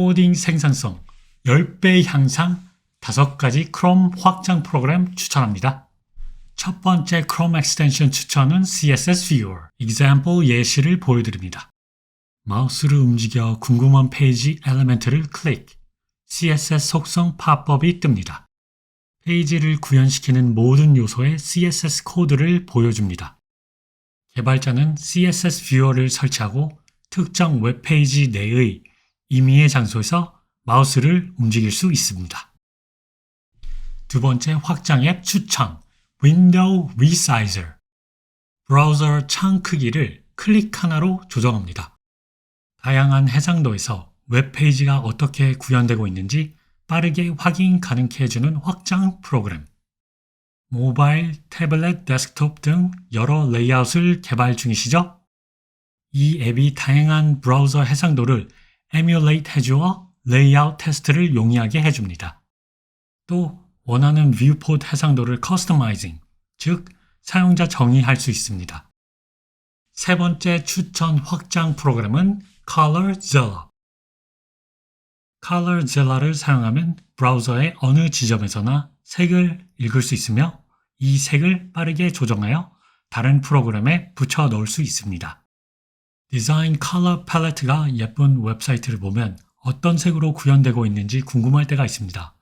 코딩 생산성 10배 향상 5가지 크롬 확장 프로그램 추천합니다. 첫 번째 크롬 엑스텐션 추천은 CSS Viewer, example 예시를 보여드립니다. 마우스를 움직여 궁금한 페이지 엘리멘트를 클릭, CSS 속성 팝업이 뜹니다. 페이지를 구현시키는 모든 요소의 CSS 코드를 보여줍니다. 개발자는 CSS 뷰어를 설치하고 특정 웹페이지 내의 임의의 장소에서 마우스를 움직일 수 있습니다. 두 번째 확장 앱 추천 Window Resizer 브라우저 창 크기를 클릭 하나로 조정합니다. 다양한 해상도에서 웹페이지가 어떻게 구현되고 있는지 빠르게 확인 가능케 해주는 확장 프로그램. 모바일, 태블릿, 데스크톱 등 여러 레이아웃을 개발 중이시죠? 이 앱이 다양한 브라우저 해상도를 에뮬레이트 해주어 레이아웃 테스트를 용이하게 해줍니다. 또 원하는 뷰포트 해상도를 커스터마이징, 즉 사용자 정의할 수 있습니다. 세 번째 추천 확장 프로그램은 ColorZilla. ColorZilla를 사용하면 브라우저의 어느 지점에서나 색을 읽을 수 있으며 이 색을 빠르게 조정하여 다른 프로그램에 붙여 넣을 수 있습니다. 디자인 컬러 팔레트가 예쁜 웹사이트를 보면 어떤 색으로 구현되고 있는지 궁금할 때가 있습니다.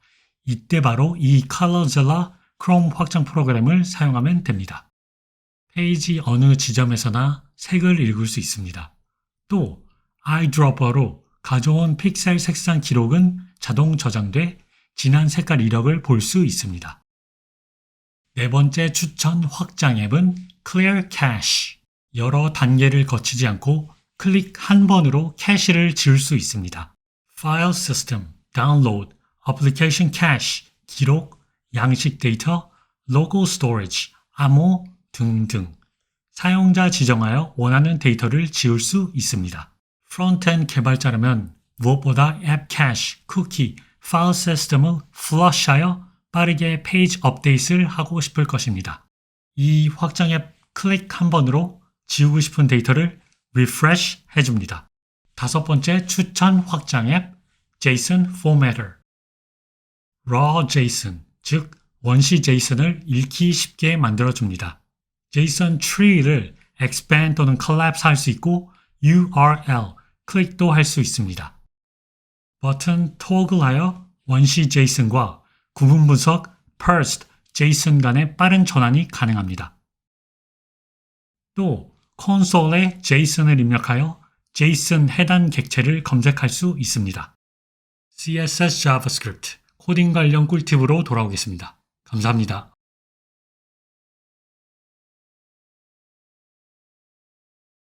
이때 바로 이 ColorZilla 크롬 확장 프로그램을 사용하면 됩니다. 페이지 어느 지점에서나 색을 읽을 수 있습니다. 또 아이드로퍼로 가져온 픽셀 색상 기록은 자동 저장돼 진한 색깔 이력을 볼 수 있습니다. 네 번째 추천 확장 앱은 Clear Cache. 여러 단계를 거치지 않고 클릭 한 번으로 캐시를 지울 수 있습니다. 파일 시스템, 다운로드, 어플리케이션 캐시, 기록, 양식 데이터, 로컬 스토리지, 암호 등등 사용자 지정하여 원하는 데이터를 지울 수 있습니다. 프론트end 개발자라면 무엇보다 앱 캐시, 쿠키, 파일 시스템을 플러시하여 빠르게 페이지 업데이트를 하고 싶을 것입니다. 이 확장 앱 클릭 한 번으로 지우고 싶은 데이터를 refresh 해줍니다. 다섯 번째 추천 확장 앱 JSON Formatter raw JSON, 즉 원시 JSON을 읽기 쉽게 만들어줍니다. JSON tree를 expand 또는 collapse 할 수 있고 URL, 클릭도 할 수 있습니다. 버튼 toggle하여 원시 JSON과 구분 분석 parsed JSON 간의 빠른 전환이 가능합니다. 또 콘솔에 JSON을 입력하여 JSON 해당 객체를 검색할 수 있습니다. CSS JavaScript 코딩 관련 꿀팁으로 돌아오겠습니다. 감사합니다.